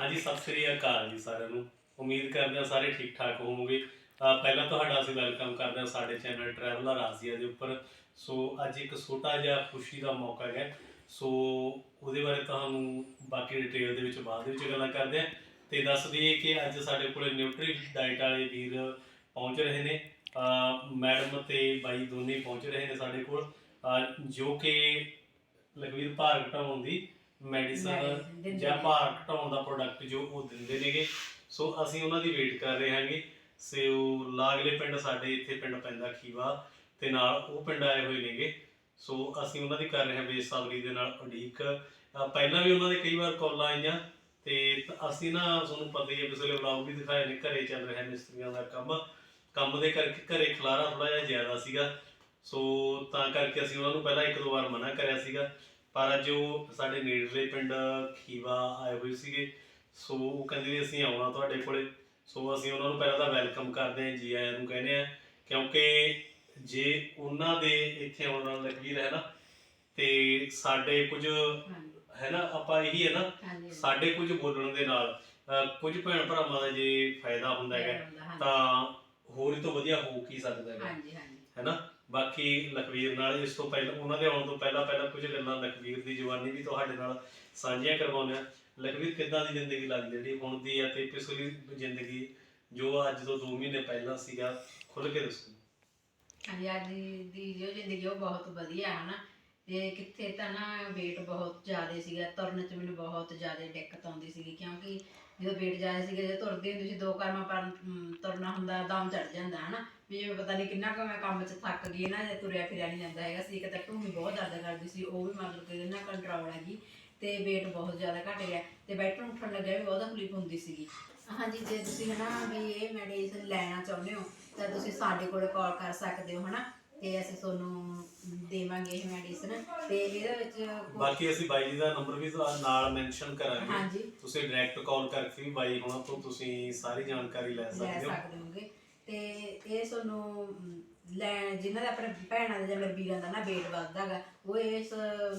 ਹਾਂਜੀ, ਸਤਿ ਸ੍ਰੀ ਅਕਾਲ ਜੀ ਸਾਰਿਆਂ ਨੂੰ। ਉਮੀਦ ਕਰਦੇ ਹਾਂ ਸਾਰੇ ਠੀਕ ਠਾਕ ਹੋਵੋਗੇ। ਪਹਿਲਾਂ ਤੁਹਾਡਾ ਅਸੀਂ ਵੈਲਕਮ ਕਰਦੇ ਹਾਂ ਸਾਡੇ ਚੈਨਲ ਟਰੈਵਲਰ ਆਸੀਆ ਦੇ ਉੱਪਰ। ਸੋ, ਅੱਜ ਇੱਕ ਛੋਟਾ ਜਿਹਾ ਖੁਸ਼ੀ ਦਾ ਮੌਕਾ ਹੈ ਸੋ, ਉਹਦੇ ਬਾਰੇ ਤੁਹਾਨੂੰ ਬਾਕੀ ਡਿਟੇਲ ਦੇ ਵਿੱਚ ਬਾਅਦ ਦੇ ਵਿੱਚ ਗੱਲਾਂ ਕਰਦੇ ਹਾਂ। ਤੇ ਦੱਸ ਦਈਏ ਕਿ ਅੱਜ ਸਾਡੇ ਕੋਲੇ ਨਿਊਟਰੀ ਡਾਈਟ ਵਾਲੇ ਵੀਰ ਪਹੁੰਚ ਰਹੇ ਨੇ। ਮੈਡਮ ਤੇ ਬਾਈ ਦੋਨੇ ਪਹੁੰਚ ਰਹੇ ਨੇ ਸਾਡੇ ਕੋਲ। ਜੋ ਕਿ ਲਖਵੀਰ ਭਾਰ ਘਟਾਉਣ ਦੀ ਮੈਡੀਸਨ ਜਾਂ। ਭਾਰ ਘਟਾਉਣ ਦਾ ਪ੍ਰੋਡਕਟ ਜੋ ਉਹ ਦਿੰਦੇ ਨੇਗੇ। ਸੋ ਅਸੀਂ ਉਹਨਾਂ ਦੀ ਵੇਟ ਕਰ ਰਹੇ ਹਾਂਗੇ। ਸੋ ਲਾਗਲੇ ਪਿੰਡ ਸਾਡੇ ਇੱਥੇ ਪਿੰਡ ਪੈਂਦਾ ਖੀਵਾ ਤੇ ਨਾਲ ਉਹ ਪਿੰਡ ਆਏ ਹੋਏ ਨੇਗੇ। ਸੋ ਅਸੀਂ ਉਹਨਾਂ ਦੀ ਕਰ ਰਹੇ ਹਾਂ ਬੇਸਬਰੀ ਦੇ ਨਾਲ ਉਡੀਕ। ਪਹਿਲਾਂ ਵੀ ਉਹਨਾਂ ਦੇ ਕਈ ਵਾਰ ਕਾਲਾਂ ਆਈਆਂ ਤੇ ਤ- ਅਸੀਂ ਨਾ ਤੁਹਾਨੂੰ ਪਤਾ ਹੀ ਹੈ ਪਿਛਲੇ ਵਲੌਗ ਵੀ ਦਿਖਾਏ ਨੇ ਘਰੇ ਚੱਲ ਰਿਹਾ ਮਿਸਤਰੀਆਂ ਦਾ ਕੰਮ। ਕੰਮ ਦੇ ਕਰਕੇ ਘਰੇ ਖਲਾਰਾ ਥੋੜਾ ਜਿਹਾ ਜ਼ਿਆਦਾ ਸੀਗਾ। ਸੋ ਤਾਂ ਕਰਕੇ ਅਸੀਂ ਉਹਨਾਂ ਨੂੰ ਪਹਿਲਾਂ ਇੱਕ ਦੋ ਵਾਰ ਮਨਾ ਕਰਿਆ ਸੀਗਾ। ਪਰ ਅੱਜ ਉਹ ਸਾਡੇ ਨੇੜਲੇ ਪਿੰਡ ਖੀਵਾ ਆਏ ਹੋਏ ਸੀਗੇ। ਸੋ ਉਹ ਕਹਿੰਦੇ ਵੀ ਅਸੀਂ ਆਉਣਾ ਤੁਹਾਡੇ ਕੋਲੇ। ਸੋ ਅਸੀਂ ਉਹਨਾਂ ਨੂੰ ਪਹਿਲਾਂ ਤਾਂ ਵੈਲਕਮ ਕਰਦੇ ਹਾਂ ਜੀ ਆਇਆਂ ਨੂੰ ਕਹਿੰਦੇ ਆ ਕਿਉਂਕਿ ਜੇ ਉਹਨਾਂ ਦੇ ਇੱਥੇ ਆਉਣ ਨਾਲ ਲਖਵੀਰ ਹੈ ਨਾ ਤੇ ਸਾਡੇ ਕੁਝ ਹੈ ਨਾ ਆਪਾਂ ਇਹੀ ਹੈ ਨਾ ਸਾਡੇ ਕੁਝ ਬੋਲਣ ਦੇ ਨਾਲ ਕੁਝ ਭੈਣ ਭਰਾਵਾਂ ਦਾ ਜੇ ਫਾਇਦਾ ਹੁੰਦਾ ਹੈਗਾ ਤਾਂ ਹੋਰ ਹੀ ਤੋਂ ਵਧੀਆ ਹੋ ਕੀ ਸਕਦਾ ਹੈਗਾ। ਹਾਂਜੀ ਹਾਂਜੀ। ਹੈਨਾ ਬਾਕੀ ਲਖਵੀਰ ਨਾਲ ਇਸ ਤੋਂ ਪਹਿਲਾਂ, ਉਹਨਾਂ ਦੇ ਆਉਣ ਤੋਂ ਪਹਿਲਾਂ ਪਹਿਲਾਂ ਕੁਝ ਗੱਲਾਂ ਲਖਵੀਰ ਦੀ ਜਵਾਨੀ ਵੀ ਤੁਹਾਡੇ ਨਾਲ ਸਾਂਝੀਆਂ ਕਰਵਾਉਂਦੇ ਲਖਵੀਰ ਕਿੱਦਾਂ ਦੀ ਜ਼ਿੰਦਗੀ ਲੱਗਦੀ ਜਿਹੜੀ ਹੁਣ ਦੀ ਆ ਤੇ ਪਿਛਲੀ ਜ਼ਿੰਦਗੀ ਜੋ ਅੱਜ ਤੋਂ 2 ਮਹੀਨੇ ਪਹਿਲਾਂ ਸੀਗਾ ਖੁੱਲ ਕੇ ਦੱਸੋ। ਹਾਂਜੀ, ਅੱਜ ਦੀ ਜੋ ਜ਼ਿੰਦਗੀ ਉਹ ਬਹੁਤ ਵਧੀਆ ਹੈ ਨਾ। ਤੇ ਕਿੱਥੇ ਤਾਂ ਨਾ weight ਬਹੁਤ ਜ਼ਿਆਦਾ ਸੀਗਾ, ਤੁਰਨ ਚ ਮੈਨੂੰ ਬਹੁਤ ਜ਼ਿਆਦਾ ਦਿੱਕਤ ਆਉਂਦੀ ਸੀਗੀ ਕਿਉਂਕਿ ਜਦੋਂ weight ਜ਼ਿਆਦਾ ਸੀਗਾ ਜਦੋਂ ਤੁਰਦੀ ਹੁੰਦੀ ਸੀ ਦੋ ਕਰਮਾਂ ਪਰ ਅਮ, ਤੁਰਨਾ ਹੁੰਦਾ ਦਮ ਚੜ ਜਾਂਦਾ ਹਨਾ? ਵੀ ਜਿਵੇਂ ਪਤਾ ਨਹੀਂ ਕਿੰਨਾ ਕੁ ਮੈਂ ਕੰਮ 'ਚ ਥੱਕ ਗਈ ਨਾ ਜੇ ਤੁਰਿਆ ਫਿਰਿਆ ਨਹੀਂ ਜਾਂਦਾ ਹੈਗਾ ਸੀ ਇੱਕ ਤਾਂ ਢੂਹੀ ਬਹੁਤ ਦਰਦ ਕਰਦੀ ਸੀ ਉਹ ਵੀ ਮਤਲਬ ਕਿ ਇਹਨਾਂ ਕੰਟਰੋਲ ਹੈਗੀ ਤੇ weight ਬਹੁਤ ਜ਼ਿਆਦਾ ਘਟ ਗਿਆ ਤੇ ਬੈਠਣ ਉੱਠਣ ਲੱਗਿਆ ਵੀ ਬਹੁਤ ਤਕਲੀਫ ਹੁੰਦੀ ਸੀਗੀ। ਹਾਂਜੀ ਜੇ ਤੁਸੀਂ ਹਨਾ ਵੀ ਇਹ ਮੈਡੀਸਨ ਲੈਣਾ ਚਾਹੁੰਦੇ ਹੋ ਤਾਂ ਤੁਸੀਂ ਸਾਡੇ ਕੋਲ ਕਾਲ ਕਰ ਸਕਦੇ ਹੋ ਹਨਾ? ਤੇ ਅਸੀਂ ਤੁਹਾਨੂੰ ਦੇਵਾਂਗੇ ਇਹ ਮੈਡੀਸਨ ਤੇ ਇਹਦੇ ਵਿੱਚ ਕੋਈ- ਬਾਕੀ ਅਸੀਂ ਬਾਈ ਜੀ ਦਾ ਨੰਬਰ ਵੀ ਨਾਲ ਮੈਂਸ਼ਨ ਕਰਾਂਗੇ। ਹਾਂਜੀ। ਤੁਸੀਂ ਡਾਇਰੈਕਟ ਕਾਲ ਕਰਕੇ ਵੀ ਬਾਈ ਹੁਣਾਂ ਤੋਂ ਤੁਸੀਂ ਸਾਰੀ ਜਾਣਕਾਰੀ ਲੈ ਲੈ ਸਕਦੇ ਹੋ। ਸਕਦੇ ਹੋਗੇ। ਤੇ ਇਹ ਤੁਹਾਨੂੰ ਅਮ, ਲੈ ਜਿਨ੍ਹਾਂ ਦਾ ਆਪਣੇ ਭੈਣਾਂ ਦਾ ਜਾਂ ਮੇਰੇ ਵੀਰਾਂ ਦਾ ਨਾ weight ਵੱਧਦਾ ਗਾ ਉਹ ਇਸ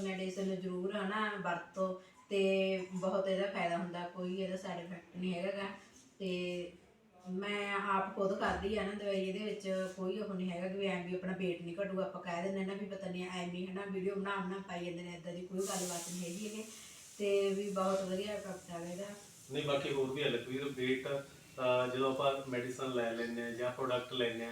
ਮੈਡੀਸਨ ਨੂੰ ਜ਼ਰੂਰ ਹਨਾ ਵਰਤੋ ਤੇ ਬਹੁਤ ਇਹਦਾ ਫਾਇਦਾ ਹੁੰਦਾ ਕੋਈ ਇਹਦਾ ਸਾਈਡ ਇਫੈਕਟ ਨਹੀਂ ਹੈਗਾ ਗਾ। ਤੇ ਮੈਂ ਆਪ ਖੁਦ ਕਰਦੀ ਆ ਨਾ ਦਵਾਈ ਇਹਦੇ ਵਿੱਚ ਕੋਈ ਉਹ ਨਹੀਂ ਹੈਗਾ ਕਿ ਵੀ ਐਂ ਵੀ ਆਪਣਾ weight ਨਹੀਂ ਘਟੂਗਾ। ਆਪਾਂ ਕਹਿ ਦਿੰਦੇ ਨਾ ਵੀ ਪਤਾ ਨਹੀਂ ਐਵੇਂ ਹਨਾ ਵੀਡੀਓ ਬਣਾ ਬਣਾ ਪਾਈ ਜਾਂਦੇ ਨੇ ਇਦਾਂ ਦੀ ਕੋਈ ਗੱਲਬਾਤ ਨਹੀਂ ਹੈਗੀ ਇਹ। ਤੇ ਵੀ ਬਹੁਤ ਵਧੀਆ ਪ੍ਰੋਡਕਟ ਆ ਇਹਦਾ ਨਹੀਂ ਬਾਕੀ ਹੋਰ ਵੀ ਹੈ ਲਖਵੀਰ ਵੇਟ ਜਦੋਂ ਆਪਾਂ ਮੈਡੀਸਨ ਲੈ ਲੈਂਦੇ ਆ ਜਾਂ ਪ੍ਰੋਡਕਟ ਲੈਂਦੇ ਆ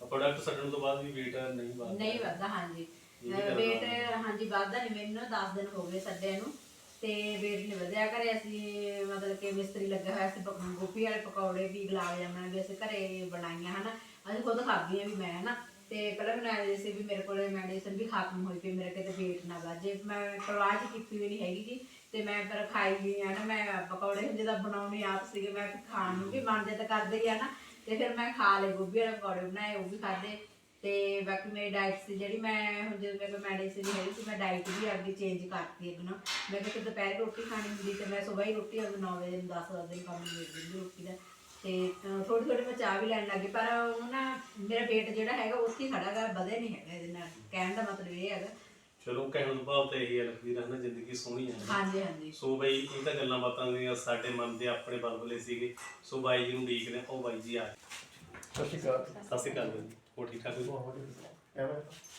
ਪ੍ਰੋਡਕਟ ਛੱਡਣ ਤੋਂ ਬਾਅਦ ਵੀ ਵੇਟ ਨਹੀਂ ਵੱਧਦਾ। ਨਹੀਂ ਵੱਧਦਾ ਹਾਂਜੀ। weight। ਹਾਂਜੀ ਵੱਧਦਾ ਨਹੀਂ ਮੈਨੂੰ 10 ਦਿਨ ਹੋ ਗਏ ਛੱਡਿਆ ਨੂੰ। ਤੇ ਵੇਟ ਨਹੀਂ ਵਧਿਆ ਘਰੇ, ਅਸੀਂ ਮਤਲਬ ਕਿ ਮਿਸਤਰੀ ਲੱਗਾ ਹੋਇਆ ਸੀ ਪਕ- ਗੋਭੀ ਵਾਲੇ ਪਕੌੜੇ ਵੀ ਗੁਲਾਬ ਜਾਮਣ ਵੀ ਅਸੀਂ ਘਰੇ ਬਣਾਈਆਂ, ਹਨਾ। ਅਸੀਂ ਖੁਦ ਖਾਧੀਆਂ ਵੀ ਮੈਂ, ਹਨਾ। ਤੇ ਪਹਿਲਾਂ ਬਣਾਇਆ ਹੋਇਆ ਸੀ ਵੀ ਮੇਰੇ ਕੋਲੇ ਮੈਡੀਸਨ ਵੀ ਖਤਮ ਹੋਈ ਪਈ, ਮੇਰੇ ਕਿਤੇ weight ਨਾ ਵਧੇ। ਮੈਂ ਪਰਵਾਹ ਚ ਕੀਤੀ ਵੀ ਨਹੀਂ ਹੈਗੀ ਜੀ, ਤੇ ਮੈਂ ਪਰ ਖਾਈ ਗਈ ਹਨਾ। ਮੈਂ ਪਕੌੜੇ ਜਿਹਦਾ ਬਣਾਉਣੇ ਆਪ ਸੀਗੇ, ਮੈਂ ਖਾਣ ਨੂੰ ਵੀ ਮਨ ਜੇ ਤਾਂ ਕਰਦੇ ਹੀ ਆ ਤੇ ਫਿਰ ਮੈਂ ਖਾ ਲਏ, ਗੋਭੀ ਵਾਲੇ ਪਕੌੜੇ ਬਣਾਏ, ਉਹ ਵੀ ਖਾਦੇ ਤੇ ਬਾਕੀ ਮੇਰੀ ਡਾਈਟ ਸੀ ਜਿਹੜੀ ਮੈਂ ਹੁਣ ਜਦੋਂ ਮੇਰੇ ਕੋਲ ਮੈਡੀਸਿਨ ਨਹੀਂ ਹੈਗੀ ਸੀ ਮੈਂ ਡਾਈਟ ਵੀ ਆਪਦੀ ਚੇਂਜ ਕਰਤੀ ਅੱਗੇ ਨਾ ਮੈਂ ਕਿਹਾ ਕਿ ਦੁਪਹਿਰ ਰੋਟੀ ਖਾਣੀ ਹੁੰਦੀ ਤੇ ਮੈਂ ਸਵੇਰ ਹੀ ਰੋਟੀ ਅਬ 9 ਵਜੇ 10 ਵਜੇ ਕੰਮ ਨਿਬੜ ਦਿੰਦੀ ਰੋਟੀ ਦਾ। ਤੇ ਥੋੜੀ ਥੋੜੀ ਮੈਂ ਚਾਹ ਵੀ ਲੈਣ ਲੱਗੀ ਪਰ ਉਹ ਨਾ ਮੇਰਾ weight ਜਿਹੜਾ ਹੈਗਾ ਉੱਥੇ ਹੀ ਖੜਾ ਗਾ ਵਧਿਆ ਨਹੀਂ ਹੈਗਾ ਇਹਦੇ ਨਾਲ। ਕਹਿਣ ਦਾ ਮਤਲਬ ਇਹ ਹੈਗਾ। ਚਲੋ ਕਹਿਣ ਦਾ ਭਾਵ ਤਾਂ ਇਹੀ ਹੈ ਲਖਵੀਰ ਹੈ ਨਾ ਜ਼ਿੰਦਗੀ ਸੋਹਣੀ ਹੈ। ਹਾਂਜੀ ਹਾਂਜੀ। ਸੋ ਬਾਈ ਇਹ ਤਾਂ ਗੱਲਾਂ ਬਾਤਾਂ ਦੀਆਂ ਸਾਡੇ ਮਨ ਦੇ ਆਪਣੇ ਬਲਬਲੇ ਸੀਗੇ। ਸੋ ਬਾਈ ਜੀ ਨੂੰ ਉਡੀਕਦੇ ਹਾਂ। ਉਹ ਬਾਈ ਜੀ ਆ ਸਤਿ ਸ਼੍ਰੀ ਅਕਾਲ। ਸਤਿ ਸ਼੍ਰੀ ਅਕਾਲ ਬਾਈ ਜੀ। ਹੋ ਠੀਕ ਠਾਕ ਹੋ ਬਹੁਤ ਵਧੀਆ। ਐਵੇਂ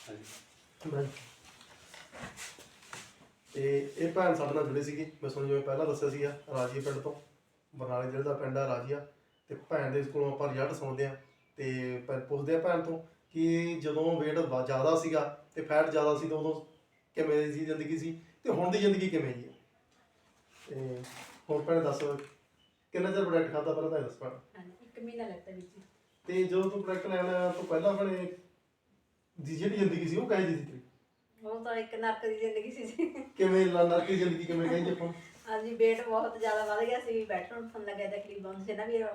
ਹਾਂਜੀ। ਤੇ ਇਹ ਭੈਣ ਸਾਡੇ ਨਾਲ ਜੁੜੀ ਸੀਗੀ। ਮੈਂ ਤੁਹਾਨੂੰ ਜਿਵੇਂ ਪਹਿਲਾਂ ਦੱਸਿਆ ਸੀਗਾ ਰਾਜੀਆ ਪਿੰਡ ਤੋਂ। ਬਰਨਾਲੇ ਜ਼ਿਲ੍ਹੇ ਦਾ ਪਿੰਡ ਆ ਰਾਜੀਆ। ਤੇ ਭੈਣ ਦੇ ਕੋਲੋਂ ਆਪਾਂ ਰਿਜ਼ਲਟ ਸੁਣਦੇ ਆ ਤੇ ਪ- ਪੁੱਛਦੇ ਆ ਭੈਣ ਤੋਂ ਕਿ ਜਦੋਂ weight ਜ਼ਿਆਦਾ ਸੀਗਾ ਤੇ ਫੈਟ ਜ਼ਿਆਦਾ ਸੀ ਤਾਂ ਉਦੋਂ ਕਿਵੇਂ ਦੀ ਸੀ ਜ਼ਿੰਦਗੀ ਸੀ ਤੇ ਹੁਣ ਦੀ ਜ਼ਿੰਦਗੀ ਕਿਵੇਂ ਜੀ ਹੈ? ਤੇ ਹੁਣ ਭੈਣ ਦੱਸ ਕਿੰਨਾ ਚਿਰ ਪ੍ਰੋਡਕਟ ਖਾਦਾ ਪਹਿਲਾਂ ਤਾਂ ਇਹ ਦੱਸ ਭੈਣ। ਹਾਂਜੀ ਇੱਕ ਮਹੀਨਾ ਲੱਗਦਾ ਵਿੱਚ ਤੇ ਜਦੋਂ ਤੂੰ ਪ੍ਰੋਡਕਟ ਲੈਣ ਤੋਂ ਪਹਿਲਾਂ ਭੈਣੇ ਦੀ ਜਿਹੜੀ ਜ਼ਿੰਦਗੀ ਸੀ ਉਹ ਕਹੇ ਜੀ ਸੀ ਤੇਰੀ? ਉਹ ਤਾਂ ਇੱਕ ਨਰਕ ਦੀ ਜ਼ਿੰਦਗੀ ਸੀ ਜੀ। ਕਿਵੇਂ ਲੰਨਰ ਦੀ ਜ਼ਿੰਦਗੀ ਕਿਵੇਂ ਕਹੀ ਜੇ ਆਪਾਂ? ਹਾਂਜੀ weight ਬਹੁਤ ਜ਼ਿਆਦਾ ਵੱਧ ਗਿਆ ਸੀ ਬੈਠਣ ਉੱਠਣ ਲੱਗਿਆ ਤਕਲੀਫ ਹੁੰਦੀ ਸੀ ਨਾ ਵੀ ਅਮ,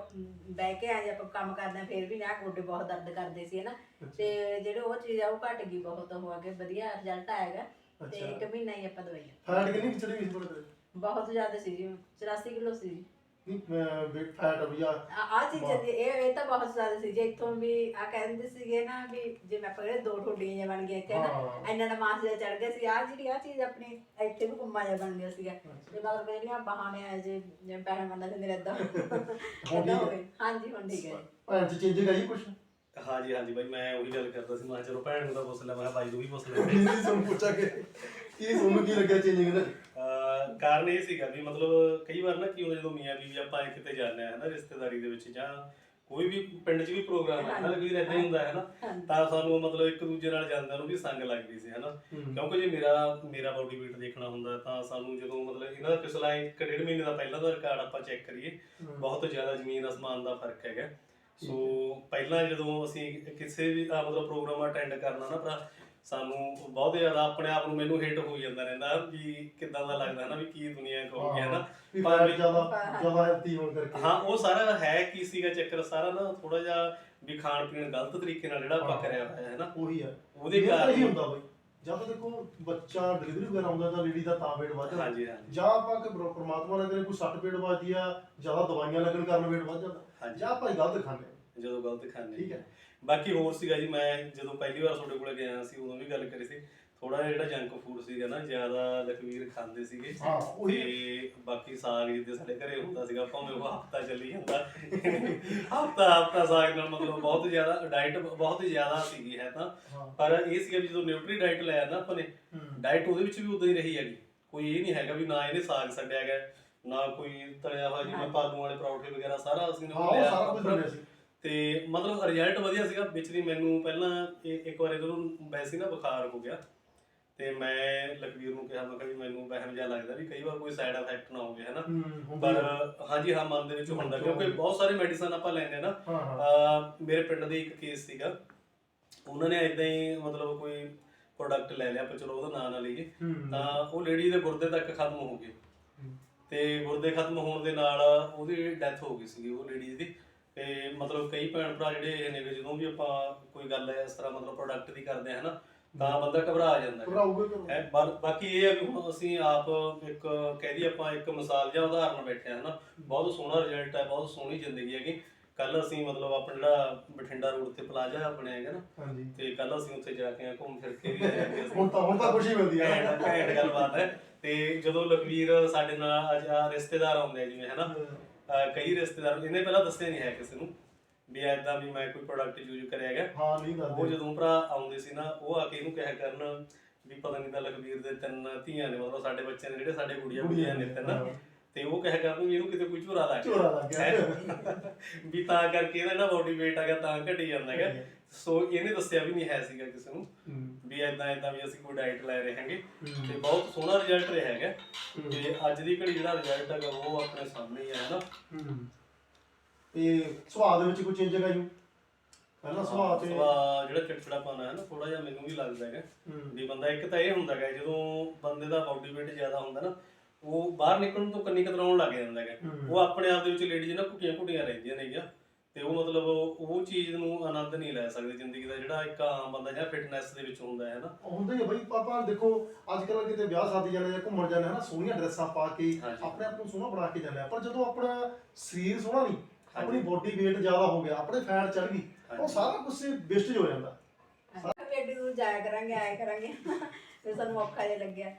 ਬਹਿ ਕੇ ਆ ਜੇ ਆਪਾਂ ਕੰਮ ਕਰਦੇ ਫਿਰ ਵੀ ਨਾ ਗੋਡੇ ਬਹੁਤ ਦਰਦ ਕਰਦੇ ਸੀ ਨਾ ਤੇ ਜਿਹੜੇ ਉਹ ਚੀਜ਼ ਆ ਉਹ ਘਟ ਗਈ ਬਹੁਤ ਹੋ ਅੱਗੇ ਵਧੀਆ ਰਿਜ਼ਲਟ ਆਏਗਾ। ਤੇ ਅੱਛਾ। ਇੱਕ ਮਹੀਨਾ ਹੀ ਆਪਾਂ ਦਵਾਈ ਲਈ। ਫੈਟ ਕਿੰਨੀ ਕੁ ਚੜੀ ਗਈ ਸੀ ਤੁਹਾਡੇ ਤੇ? ਬਹੁਤ ਜ਼ਿਆਦਾ ਸੀ ਜੀ 84 ਕਿਲੋ ਸੀ ਜੀ। ਨਹੀਂ ਵੇਟ ਫੈਟ ਵੀ ਆ। ਆ ਚੀਜ਼ ਦੀ ਇਹ ਇਹ ਤਾਂ ਬਹੁਤ ਜ਼ਿਆਦਾ ਸੀ। ਜੇ ਇੱਥੋਂ ਵੀ ਆ ਕਹਿੰਦੇ ਸੀਗੇ ਨਾ ਵੀ ਜੇ ਮੈਂ ਪਕੜੇ ਦੋ ਠੋਡੀਆਂ ਜਿਹਾ ਬਣ ਗਿਆ ਇੱਥੇ ਨਾ ਹਾਂ। ਇੰਨਾ ਨਾ ਮਾਸ ਜਿਹਾ ਚੜ ਗਿਆ ਸੀ। ਆ ਜਿਹੜੀ ਆ ਚੀਜ਼ ਆਪਣੀ ਇੱਥੇ ਵੀ ਕੁੰਮਾ ਜਿਹਾ ਬਣ ਗਿਆ ਸੀਗਾ। ਤੇ ਮਤਲਬ ਜਿਹੜੀਆਂ ਬਾਹਾਂ ਨੇ ਜੇ ਜੇ ਪੈਰ ਮੰਨਦਾ ਸੀ ਮੇਰਾ ਇਦਾਂ ਠੀਕ ਹੈ। ਹਾਂਜੀ ਹੁਣ ਠੀਕ ਹੈ ਭੈਣ ਚ ਚੇਂਜ ਗਈ ਕੁਛ? ਹਾਂਜੀ ਹਾਂਜੀ ਬਾਈ ਮੈਂ ਉਹੀ ਗੱਲ ਕਰਦਾ ਸੀ। ਮੈਂ ਕਿਹਾ ਚਲੋ ਭੈਣ ਨੂੰ ਤਾਂ ਪੁੱਛ ਲਿਆ ਮੈਂ ਕਿਹਾ ਬਾਈ ਨੂੰ ਵੀ ਪੁੱਛ ਲਿਆ। ਨਹੀਂ ਤੁਹਾਨੂੰ ਪੁੱਛਾਂਗੇ। ਕੀ ਤੁਹਾਨੂੰ ਕੀ ਲੱਗਿਆ ਚੇਂਜਿੰਗ ਦਾ ਅਹ ਕਾਰਨ ਇਹ ਸੀਗਾ ਵੀ ਮਤਲਬ ਕਈ ਵਾਰ ਨਾ ਕੀ ਹੁੰਦਾ ਜਦੋਂ ਮੀਆਂ ਬੀਵੀ ਆਪਾਂ ਕਿਤੇ ਜਾਂਦੇ ਆ ਹਨਾ ਰਿਸ਼ਤੇਦਾਰੀ ਦੇ ਵਿੱਚ ਜਾਂ ਕੋਈ ਵੀ ਪਿੰਡ 'ਚ ਵੀ ਪ੍ਰੋਗਰਾਮ ਹੈ ਕੋਈ ਇਦਾਂ ਹੀ ਹੁੰਦਾ ਹੈ ਨਾ। ਤਾਂ ਸਾਨੂੰ ਮਤਲਬ ਇੱਕ ਦੂਜੇ ਨਾਲ ਜਾਂਦਿਆਂ ਨੂੰ ਵੀ ਸੰਗ ਲੱਗਦੀ ਸੀ ਹਨਾ। ਕਿਉਂਕਿ ਜੇ ਮੇਰਾ ਮੇਰਾ ਬਾਡੀ weight ਦੇਖਣਾ ਹੁੰਦਾ ਤਾਂ ਸਾਨੂੰ ਜਦੋਂ ਮਤਲਬ ਇਹਨਾਂ ਦਾ ਪਿਛਲਾ ਇੱਕ ਡੇਢ ਮਹੀਨੇ ਦਾ ਪਹਿਲਾਂ ਦਾ ਰਿਕਾਰਡ ਆਪਾਂ ਚੈੱਕ ਕਰੀਏ ਬਹੁਤ ਜ਼ਿਆਦਾ ਜ਼ਮੀਨ ਅਸਮਾਨ ਦਾ ਫ਼ਰਕ ਹੈਗਾ। ਸੋ ਪਹਿਲਾਂ ਜਦੋਂ ਅਸੀਂ ਕਿਸੇ ਵੀ ਮਤਲਬ ਪ੍ਰੋਗਰਾਮ ਅਟੈਂਡ ਕਰਨਾ ਨਾ ਭਰਾ ਸਾਨੂੰ ਬਹੁਤ ਜ਼ਿਆਦਾ ਆਪਣੇ ਆਪ ਨੂੰ ਮੈਨੂੰ ਹਿੱਟ ਹੋ ਜਾਂਦਾ ਰਹਿੰਦਾ ਵੀ ਕਿੱਦਾਂ ਦਾ ਲੱਗਦਾ ਨਾ ਵੀ ਕੀ ਦੁਨੀਆ ਕਹੂਗੀ ਹੈ ਨਾ। ਪਰ ਜ਼ਿਆਦਾ ਹਾਂ। ਹੈਲਥੀ ਹੋਣ ਕਰਕੇ। ਹਾਂ ਉਹ ਸਾਰਾ ਹੈ ਕੀ ਸੀਗਾ ਚੱਕਰ? ਸਾਰਾ ਨਾ ਥੋੜਾ ਜਿਹਾ ਵੀ ਖਾਣ ਪੀਣ ਗਲਤ ਤਰੀਕੇ ਨਾਲ ਜਿਹੜਾ ਆਪਾਂ ਹਾਂ। ਕਰਿਆ ਹੋਇਆ ਹੈ ਨਾ। ਉਹੀ ਆ। ਉਹਦੇ ਕਾਰਨ ਇਹੀ ਹੁੰਦਾ ਬਈ। ਜਦ ਦੇਖੋ ਬੱਚਾ ਡਿਲੀਵਰੀ ਵਗੈਰਾ ਹੁੰਦਾ ਤਾਂ ਲੇਡੀ ਦਾ ਤਾਂ weight ਵੱਧ ਜਾਂਦਾ। ਹਾਂਜੀ ਹਾਂਜੀ। ਜਾਂ ਆਪਾਂ ਕਿ ਪ੍ਰੋ- ਪ੍ਰਮਾਤਮਾ ਨੇ ਕਰੇ ਕੋਈ ਸੱਟ ਪੇਟ ਵੱਜਦੀ ਆ ਜ਼ਿਆਦਾ ਦਵਾਈਆਂ ਲੱਗਣ ਕਾਰਨ weight ਵੱਧ ਜਾਂਦਾ। ਜਾਂ ਆਪਾਂ ਗਲਤ ਖਾਂਦੇ ਹਾਂ। ਜਦੋਂ ਗਲਤ ਖਾਣੇ ਠੀਕ ਹੈ। ਬਾਕੀ ਹੋਰ ਸੀਗਾ ਜੀ ਮੈਂ ਜਦੋਂ ਪਹਿਲੀ ਵਾਰ ਤੁਹਾਡੇ ਕੋਲੇ ਗਿਆ ਸੀ ਉਦੋਂ ਵੀ ਗੱਲ ਕਰੀ ਸੀ। ਥੋੜਾ ਜਿਹਾ ਜਿਹੜਾ ਜੰਕ ਫੂਡ ਸੀਗਾ ਨਾ ਜ਼ਿਆਦਾ ਲਖਵੀਰ ਖਾਂਦੇ ਸੀਗੇ। ਹਾਂ ਉਹੀ ਬਾਕੀ ਸਾਗ ਜਿੱਦੇ ਸਾਡੇ ਘਰੇ ਹੁੰਦਾ ਸੀਗਾ ਭਾਵੇਂ ਉਹ ਹਫਤਾ ਚੱਲੀ ਜਾਂਦਾ। ਹਫਤਾ ਹਫਤਾ ਸਾਗ ਨਾਲ ਮਤਲਬ ਬਹੁਤ ਜ਼ਿਆਦਾ ਡਾਈਟ ਬਹੁਤ ਜ਼ਿਆਦਾ ਸੀਗੀ ਹੈ ਤਾਂ। ਪਰ ਇਹ ਸੀਗਾ ਵੀ ਜਦੋਂ ਨਿਊਟਰੀ ਡਾਈਟ ਲਿਆ ਨਾ ਆਪਾਂ ਨੇ। ਡਾਈਟ ਉਹਦੇ ਵਿੱਚ ਵੀ ਉਦਾਂ ਹੀ ਰਹੀ ਹੈਗੀ। ਕੋਈ ਇਹ ਨਹੀਂ ਹੈਗਾ ਵੀ ਨਾ ਇਹਨੇ ਸਾਗ ਛੱਡਿਆ ਗਿਆ ਨਾ ਕੋਈ ਤਲਿਆ ਹੋਇਆ ਜਿਵੇਂ ਪਾਲੂ ਵਾਲੇ ਪਰੌਠੇ ਵਗੈਰਾ ਸਾਰਾ ਅਸੀਂ ਨੇ ਲਿਆ ਸਾਰਾ ਕੁਝ ਬਣਿਆ ਸੀ। ਤੇ ਮਤਲਬ ਰਿਜ਼ਲਟ ਵਧੀਆ ਸੀਗਾ ਵਿੱਚ ਦੀ ਮੈਨੂੰ ਪਹਿਲਾਂ ਇਹ- ਇੱਕ ਵਾਰ ਜਦੋਂ ਵੈਸੇ ਨਾ ਬੁਖਾਰ ਹੋ ਗਿਆ। ਤੇ ਮੈਂ ਲਖਵੀਰ ਨੂੰ ਕਿਹਾ ਮੈਂ ਕਿਹਾ ਵੀ ਮੈਨੂੰ ਵਹਿਮ ਜਿਹਾ ਲੱਗਦਾ ਵੀ ਕਈ ਵਾਰ ਕੋਈ ਸਾਈਡ ਇਫੈਕਟ ਨਾ ਹੋਵੇ ਹਨਾ? ਪਰ। ਹਾਂਜੀ ਹਾਂ ਮਨ ਦੇ ਵਿੱਚ ਹੁੰਦਾ ਕਿਉਂਕਿ ਬਹੁਤ ਸਾਰੇ ਮੈਡੀਸਨ ਆਪਾਂ ਲੈਂਦੇ ਆ ਨਾ। ਹਾਂ ਹਾਂ। ਅਹ ਮੇਰੇ ਪਿੰਡ ਦੇ ਇੱਕ ਕੇਸ ਸੀਗਾ। ਉਹਨਾਂ ਨੇ ਇਦਾਂ ਹੀ ਮਤਲਬ ਕੋਈ ਪ੍ਰੋਡਕਟ ਲੈ ਲਿਆ ਪਰ ਚਲੋ ਉਹਦਾ ਨਾਂ ਨਾ ਲਈਏ। ਤਾਂ ਉਹ ਲੇਡੀ ਦੇ ਗੁਰਦੇ ਤੱਕ ਖਤਮ ਹੋ ਗਏ। ਤੇ ਗੁਰਦੇ ਖਤਮ ਹੋਣ ਦੇ ਨਾਲ ਉਹਦੀ ਡੈਥ ਹੋ ਗਈ ਸੀਗੀ ਉਹ ਲੇਡੀ ਦੀ। ਤੇ ਮਤਲਬ ਕਈ ਭੈਣ ਭਰਾ ਜਿਹੜੇ ਨੇ ਵੀ ਜਦੋਂ ਵੀ ਆਪਾਂ ਕੋਈ ਗੱਲ ਇਸ ਤਰ੍ਹਾਂ ਮਤਲਬ ਪ੍ਰੋਡਕਟ ਦੀ ਕਰਦੇ ਆ ਹਨਾ ਤਾਂ ਬੰਦਾ ਘਬਰਾ ਜਾਂਦਾ ਹੈ। ਬਾ- ਬਾਕੀ ਇਹ ਹੈ ਵੀ ਹੁਣ ਅਸੀਂ ਆਪ ਇੱਕ ਕਹਿ ਦਈਏ ਆਪਾਂ ਇੱਕ ਮਿਸਾਲ ਜਾਂ ਉਦਾਹਰਨ ਬੈਠੇ ਹਾਂ ਹਨਾ। ਬਹੁਤ ਸੋਹਣਾ ਰਿਜ਼ਲਟ ਹੈ ਬਹੁਤ ਸੋਹਣੀ ਜ਼ਿੰਦਗੀ ਹੈਗੀ। ਕੱਲ ਅਸੀਂ ਮਤਲਬ ਆਪਣਾ ਜਿਹੜਾ ਬਠਿੰਡਾ ਰੋਡ ਤੇ ਪਲਾਜ਼ਾ ਬਣਿਆ ਹੈਗਾ ਨਾ ਹਾਂਜੀ। ਤੇ ਕੱਲ ਅਸੀਂ ਉੱਥੇ ਜਾ ਕੇ ਘੁੰਮ ਫਿਰ ਕੇ ਵੀ ਆਏ ਹੈਗੇ ਅਸੀਂ। ਹੁਣ ਤਾਂ ਹੁਣ ਤਾਂ ਖੁਸ਼ੀ ਮਿਲਦੀ ਆ ਘੈਂਟ ਘੈਂਟ ਗੱਲਬਾਤ ਹੈ। ਤੇ ਜਦੋਂ ਲਖਵੀਰ ਸਾਡੇ ਨਾਲ ਅੱਜ ਆ ਰਿਸ਼ਤੇਦਾਰ ਆਉਂਦੇ ਆ ਜਿਵੇਂ ਹਨਾ। ਅਹ ਕਈ ਰਿਸ਼ਤੇਦਾਰ ਇਹਨੇ ਪਹਿਲਾਂ ਦੱਸਿਆ ਨਹੀਂ ਹੈ ਕਿਸੇ ਨੂੰ ਵੀ ਐਦਾਂ ਵੀ ਮੈਂ ਕੋਈ ਪ੍ਰੋਡਕਟ ਯੂਜ਼ ਕਰਿਆ ਹੈਗਾ ਹਾਂ ਨਹੀਂ ਉਹ ਦੱਸਦੇ ਜਦੋਂ ਭਰਾ ਆਉਂਦੇ ਸੀ ਨਾ ਉਹ ਆ ਕੇ ਇਹਨੂੰ ਕਹਿ ਕਰਨ ਵੀ ਪਤਾ ਨਹੀਂ ਤਾਂ ਲਖਵੀਰ ਦੇ ਤਿੰਨ ਧੀਆਂ ਨੇ ਮਤਲਬ ਸਾਡੇ ਬੱਚੇ ਨੇ ਜਿਹੜੇ ਸਾਡੇ ਗੁੜੀਆਂ ਗੁੜੀਆਂ ਨੇ ਤਿੰਨ। ਤੇ ਉਹ ਕਹਿ ਕਰਨ ਵੀ ਇਹਨੂੰ ਕਿਤੇ ਕੋਈ ਝੋਰਾ ਲੱਗ ਝੋਰਾ ਲੱਗ ਗਿਆ। ਹੈਂ? ਵੀ ਤਾਂ ਕਰਕੇ ਇਹਦਾ ਜਿਹੜਾ ਬਾਡੀ weight ਹੈਗਾ ਤਾਂ ਘਟੀ ਜਾਂਦਾ ਹੈਗਾ ਸੋ ਇਹਨੇ ਦੱਸਿਆ ਵੀ ਨਹੀਂ ਹੈ ਸੀਗਾ ਕਿਸੇ ਨੂੰ ਵੀ ਐਦਾਂ ਐਦਾਂ ਵੀ ਅਸੀਂ ਕੋਈ ਡਾਈਟ ਲੈ ਰਹੇ ਹਾਂਗੇ। ਤੇ ਬਹੁਤ ਸੋਹਣਾ ਰਿਜ਼ਲਟ ਰਿਹਾ ਹੈਗਾ। ਤੇ ਅੱਜ ਦੀ ਘੜੀ ਜਿਹੜਾ ਰਿਜ਼ਲਟ ਹੈਗਾ ਉਹ ਆਪਣੇ ਸਾਹਮਣੇ ਹੀ ਹੈ ਨਾ? ਤੇ ਸੁਭਾਅ ਦੇ ਵਿੱਚ ਕੋਈ ਚੇਂਜ ਹੈਗਾ ਜੀ? ਪਹਿਲਾਂ ਸੁਭਾਅ ਤੇ ਸੁਭਾਅ ਜਿਹੜਾ ਚਿੜਚਿੜਾਪਨ ਹੈ ਨਾ ਥੋੜਾ ਜਿਹਾ ਮੈਨੂੰ ਵੀ ਲੱਗਦਾ ਹੈਗਾ ਵੀ ਬੰਦਾ ਇੱਕ ਤਾਂ ਇਹ ਹੁੰਦਾ ਹੈਗਾ ਜਦੋਂ ਬੰਦੇ ਦਾ ਬਾਡੀ weight ਜ਼ਿਆਦਾ ਹੁੰਦਾ ਨਾ ਉਹ ਬਾਹਰ ਨਿਕਲਣ ਤੋਂ ਕੰਨੀ ਕਤਰਾਉਣ ਲੱਗ ਜਾਂਦਾ ਹੈਗਾ। ਹੂੰ। ਉਹ ਆਪਣੇ ਆਪ ਦੇ ਵਿੱਚ ਲੇਡੀਜ਼ ਨਾ ਘੁੱਟੀਆਂ ਘੁੱਟੀਆਂ ਰਹਿੰਦੀਆਂ ਨੇਗੀਆਂ। ਤੇ ਉਹ ਮਤਲਬ ਉਹ ਚੀਜ਼ ਨੂੰ ਆਨੰਦ ਨਹੀਂ ਲੈ ਸਕਦੇ ਜ਼ਿੰਦਗੀ ਦਾ ਜਿਹੜਾ ਇੱਕ ਆਮ ਬੰਦਾ ਜਾਂ ਫਿਟਨੈਸ ਦੇ ਵਿੱਚ ਹੁੰਦਾ ਹੈ ਨਾ ਹੁੰਦਾ ਹੀ ਆ ਬਈ ਪਾਪਾ ਦੇਖੋ ਅੱਜ ਕੱਲ੍ਹ ਕਿਤੇ ਵਿਆਹ ਸ਼ਾਦੀ ਜਾਂਦੇ ਜਾਂ ਘੁੰਮਣ ਜਾਂਦੇ ਹਨਾ ਸੋਹਣੀਆਂ ਡਰੈਸਾਂ ਪਾ ਕੇ ਹਾਂਜੀ। ਆਪਣੇ ਆਪ ਨੂੰ ਸੋਹਣਾ ਬਣਾ ਕੇ ਜਾਂਦੇ ਆ ਪਰ ਜਦੋਂ ਆਪਣਾ ਸਰੀਰ ਸੋਹਣਾ ਨਹੀਂ। ਆਪਣੀ ਬੋਡੀ weight ਜ਼ਿਆਦਾ ਹੋ ਗਿਆ ਆਪਣੇ ਫੈਟ ਚੜ ਗਈ ਉਹ ਹਾਂਜੀ। ਸਾਰਾ ਕੁਝ ਵੇਸਟੇਜ ਹੋ ਜਾਂਦਾ ਵੀ ਐਡੀ ਦੂਰ ਜਾਇਆ ਕਰਾਂਗੇ ਆਇਆ ਕਰਾਂਗੇ ਫਿਰ ਸਾਨੂੰ ਔਖਾ ਜਿਹਾ ਲੱਗਿਆ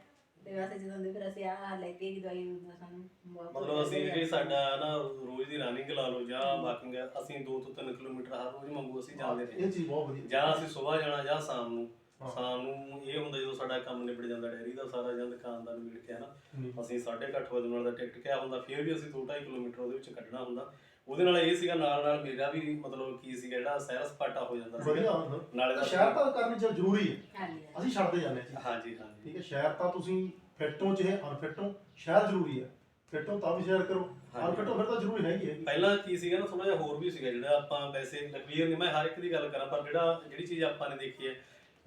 ਤੇ ਵੈਸੇ ਜਦੋਂ ਦੇ ਫਿਰ ਅਸੀਂ ਆ ਲੈ ਕੇ ਹੀ ਦਵਾਈ ਸਾਨੂੰ ਬਹੁਤ ਮਤਲਬ ਅਸੀਂ ਜਿਹੜੀ ਸਾਡਾ ਨਾ ਰੋਜ਼ ਦੀ ਰਨਿੰਗ ਲਾ ਲਓ ਜਾਂ ਵਾਕਿੰਗ ਅਸੀਂ 2 ਤੋਂ 3 ਕਿਲੋਮੀਟਰ ਹਰ ਰੋਜ਼ ਮੰਗੂ ਅਸੀਂ ਜਾਂਦੇ ਰਹੇ ਇਹ ਚੀਜ਼ ਬਹੁਤ ਵਧੀਆ। ਜਾਂ ਅਸੀਂ ਸਵੇਰ ਜਾਣਾ ਜਾਂ ਸ਼ਾਮ ਨੂੰ। ਸ਼ਾਮ ਨੂੰ ਇਹ ਹੁੰਦਾ ਜਦੋਂ ਸਾਡਾ ਕੰਮ ਨਿਬੜ ਜਾਂਦਾ ਡੈਰੀ ਦਾ ਸਾਰਾ ਜਾਂ ਦੁਕਾਨ ਦਾ ਨਿਬੜ ਕੇ ਹਨਾ। ਅਸੀਂ 8:30 ਵਜੇ ਨਾਲ ਦਾ ਟਿਕਟ ਕਿਆ ਹੁੰਦਾ ਫਿਰ ਵੀ ਅਸੀਂ 2.5 ਕਿਲੋਮੀਟਰ ਉਹਦੇ ਵਿੱਚ ਕੱਢਣਾ ਹੁੰਦਾ। ਉਹਦੇ ਨਾਲ ਇਹ ਸੀਗਾ ਨਾਲ ਨਾਲ ਮੇਰਾ ਵੀ ਮਤਲਬ ਕੀ ਸੀਗਾ ਜਿਹੜਾ ਸੈਰ ਸਪਾਟਾ ਹੋ ਜਾਂਦਾ ਹੁੰਦਾ। ਨਾਲੇ ਦਾ ਸ਼ਹਿਰ ਤਾਂ ਕਰਨੀ ਚ ਜ਼ਰੂਰੀ ਹੈ। ਹਾਂਜੀ ਅਸੀਂ ਛੱਡਦੇ ਜਾਂਦੇ ਹਾਂ ਹਾਂਜੀ ਹਾਂਜੀ। ਠੀਕ ਹੈ ਸ਼ਹਿਰ ਤਾਂ ਤੁਸੀਂ ਫਿੱਟ ਹੋ ਚਾਹੇ ਅਨਫਿੱਟ ਸ਼ਹਿਰ ਜ਼ਰੂਰੀ ਹੈ। ਫਿੱਟ ਤਾਂ ਵੀ ਸ਼ੇਅਰ ਕਰੋ ਹਾਂਜੀ। ਅਨਫਿੱਟ ਹੋ ਫਿਰ ਤਾਂ ਜ਼ਰੂਰੀ ਹੈਗੀ ਹੈ ਪਹਿਲਾਂ ਕੀ ਸੀਗਾ ਨਾ ਥੋੜਾ ਜਿਹਾ ਹੋਰ ਵੀ ਸੀਗਾ ਜਿਹੜਾ ਆਪਾਂ ਵੈਸੇ ਲਖਵੀਰ ਨਹੀਂ ਮੈਂ ਹਰ ਇੱਕ ਦੀ ਗੱਲ ਕਰਾਂ ਪਰ ਜਿਹੜਾ ਜਿਹੜੀ ਚੀਜ਼ ਆਪਾਂ ਨੇ ਦੇਖੀ ਹੈ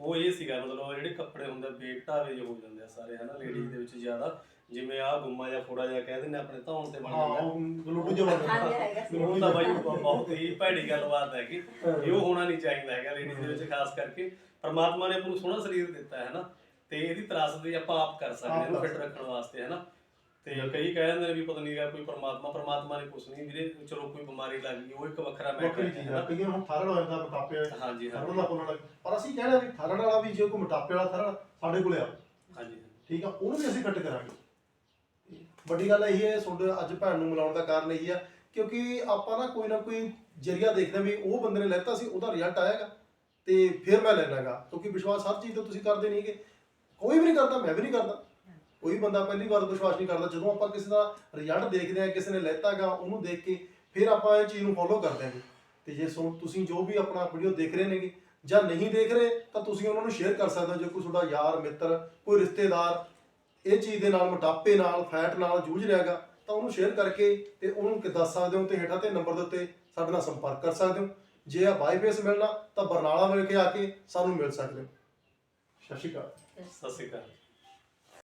ਉਹ ਇਹ ਸੀਗਾ ਮਤਲਬ ਉਹ ਜਿਹੜੇ ਕੱਪੜੇ ਹੁੰਦੇ ਬੇਟਾਵੇ ਜਿਹੇ ਹੋ ਜਾਂਦੇ ਆ ਸਾਰੇ ਹਨਾ ਲੇਡੀਜ਼ ਦੇ ਵਿੱਚ ਜ਼ਿਆਦਾ। ਜਿਵੇਂ ਆ ਗੁੰਮਾ ਜਾਂ ਫੋੜਾ ਜਾਂ ਕਹਿ ਦਿੰਦੇ ਆਪਣੇ ਧੌਣ ਤੇ ਬਣ ਜਾਂਦਾ। ਉਹ ਗਲੂਟੂ ਜਿਹਾ ਬਣ ਹਾਂਜੀ ਜਾਂਦਾ ਹੈਗਾ ਸੀ। ਉਹ ਤਾਂ ਬਾਈ ਬਹੁਤ ਹੀ ਭੈੜੀ ਗੱਲਬਾਤ ਹੈ ਕਿ ਇਹ ਹੋਣਾ ਨਹੀਂ ਚਾਹੀਦਾ ਹੈਗਾ ਲੇਡੀਜ਼ ਦੇ ਵਿੱਚ ਖਾਸ ਕਰਕੇ। ਪਰਮਾਤਮਾ ਨੇ ਆਪਾਂ ਨੂੰ ਸੋਹਣਾ ਸਰੀਰ ਦਿੱਤਾ ਹੈ ਨਾ ਤੇ ਇਹਦੀ ਤਰਾਸਦੀ ਆਪਾਂ ਆਪ ਕਰ ਸਕਦੇ ਹਾਂ ਫਿੱਟ ਰੱਖਣ ਵਾਸਤੇ ਹੈ ਨਾ ਤੇ ਕਈ ਕਹਿ ਜਾਂਦੇ ਨੇ ਵੀ ਪਤਾ ਨਹੀਂ ਕੋਈ ਪਰਮਾਤਮਾ ਪਰਮਾਤਮਾ ਨੇ ਕੁਛ ਨਹੀਂ ਵੀਰੇ ਚਲੋ ਕੋਈ ਬਿਮਾਰੀ ਲੱਗ ਗਈ ਉਹ ਇੱਕ ਵੱਖਰਾ ਮੈਟਰ ਵੱਖਰੀ ਚੀਜ਼ ਆ ਕਈਆਂ ਨੂੰ ਹੋ ਜਾਂਦਾ ਮੋਟਾਪੇ ਵਾਲਾ ਹਾਂਜੀ ਹਾਂਜੀ। ਦਾ ਕੋਲ ਲੱਗ ਪਰ ਅਸੀਂ ਕਹਿੰਦੇ ਵੀ ਥਰੜ ਵਾਲਾ ਵੀ ਜੇ ਕੋਈ ਮੋਟਾਪੇ ਵਾਲਾ ਥਰੜ ਸਾਡੇ ਕੋਲੇ ਆ। ਹਾਂਜੀ ਠੀਕ ਆ ਉਹਨੂੰ ਵੀ ਅਸੀਂ ਕੱਟ ਕਰਾਂਗੇ। ਵੱਡੀ ਗੱਲ ਇਹ ਹੈ ਤੁਹਾਡੇ ਅੱਜ ਭੈਣ ਨੂੰ ਮਿਲਾਉਣ ਦਾ ਕਾਰਨ ਇਹ ਆ ਕਿਉਂਕਿ ਆਪਾਂ ਨਾ ਕੋਈ ਨਾ ਕੋਈ ਜਰੀਆ ਦੇਖਦੇ ਹਾਂ ਵੀ ਉਹ ਬੰਦੇ ਨੇ ਲੈਤਾ ਸੀ ਉਹਦਾ ਰਿਜ਼ਲਟ ਆਏਗਾ। ਤੇ ਫਿਰ ਮੈਂ ਲੈਣਾਗਾ ਕਿਉਂਕਿ ਵਿਸ਼ਵਾਸ ਹਰ ਚੀਜ਼ ਤੇ ਤੁਸੀਂ ਕਰਦੇ ਨਹੀਂਗੇ ਕੋਈ ਵੀ ਨਹੀਂ ਕਰਦਾ ਮੈਂ ਵੀ ਨਹੀਂ ਕਰਦਾ। ਕੋਈ ਬੰਦਾ ਪਹਿਲੀ ਵਾਰ ਵਿਸ਼ਵਾਸ ਨਹੀਂ ਕਰਦਾ, ਜਦੋਂ ਆਪਾਂ ਕਿਸੇ ਦਾ ਰਿਜ਼ਲਟ ਦੇਖਦੇ ਆ ਕਿਸੇ ਨੇ ਲੈਤਾਗਾ ਉਹਨੂੰ ਦੇਖ ਕੇ ਫਿਰ ਆਪਾਂ ਇਹ ਚੀਜ਼ ਨੂੰ ਫੋਲੋ ਕਰਦੇ ਆਂਗੇ ਤੇ ਜੇ ਸੋ, ਤੁਸੀਂ ਜੋ ਵੀ ਆਪਣਾ ਵੀਡੀਓ ਦੇਖ ਰਹੇ ਨੇਗੇ ਜਾਂ ਨਹੀਂ ਦੇਖ ਰਹੇ, ਤਾਂ ਤੁਸੀਂ ਉਹਨਾਂ ਨੂੰ ਸ਼ੇਅਰ ਕਰ ਸਕਦੇ ਹੋ। ਜੇ ਕੋਈ ਤੁਹਾਡਾ ਯਾਰ, ਮਿੱਤਰ, ਕੋਈ ਰਿਸ਼ਤੇਦਾਰ ਇਹ ਚੀਜ਼ ਦੇ ਨਾਲ, ਮੋਟਾਪੇ ਨਾਲ ਫੈਟ ਨਾਲ ਜੂਝ ਰਿਹਾਗਾ ਤਾਂ ਉਹਨੂੰ ਸ਼ੇਅਰ ਕਰਕੇ ਤੇ ਉਹਨੂੰ ਕਿ ਦੱਸ ਸਕਦੇ ਹੋ ਤੇ ਹੇਠਾਂ ਤੇ ਨੰਬਰ ਦੇ ਉੱਤੇ ਸਾਡੇ ਨਾਲ ਸੰਪਰਕ ਕਰ ਸਕਦੇ ਹੋ। ਜੇ ਆ ਬਾਈਪੇਸ ਮਿਲਣਾ, ਤਾਂ ਬਰਨਾਲਾ ਮਿਲ ਕੇ ਆ ਕੇ ਸਾਨੂੰ ਮਿਲ ਸਕਦੇ ਹੋ। ਸਤਿ ਸ਼੍ਰੀ ਅਕਾਲ। ਸਤਿ ਸ਼੍ਰੀ ਅਕਾਲ।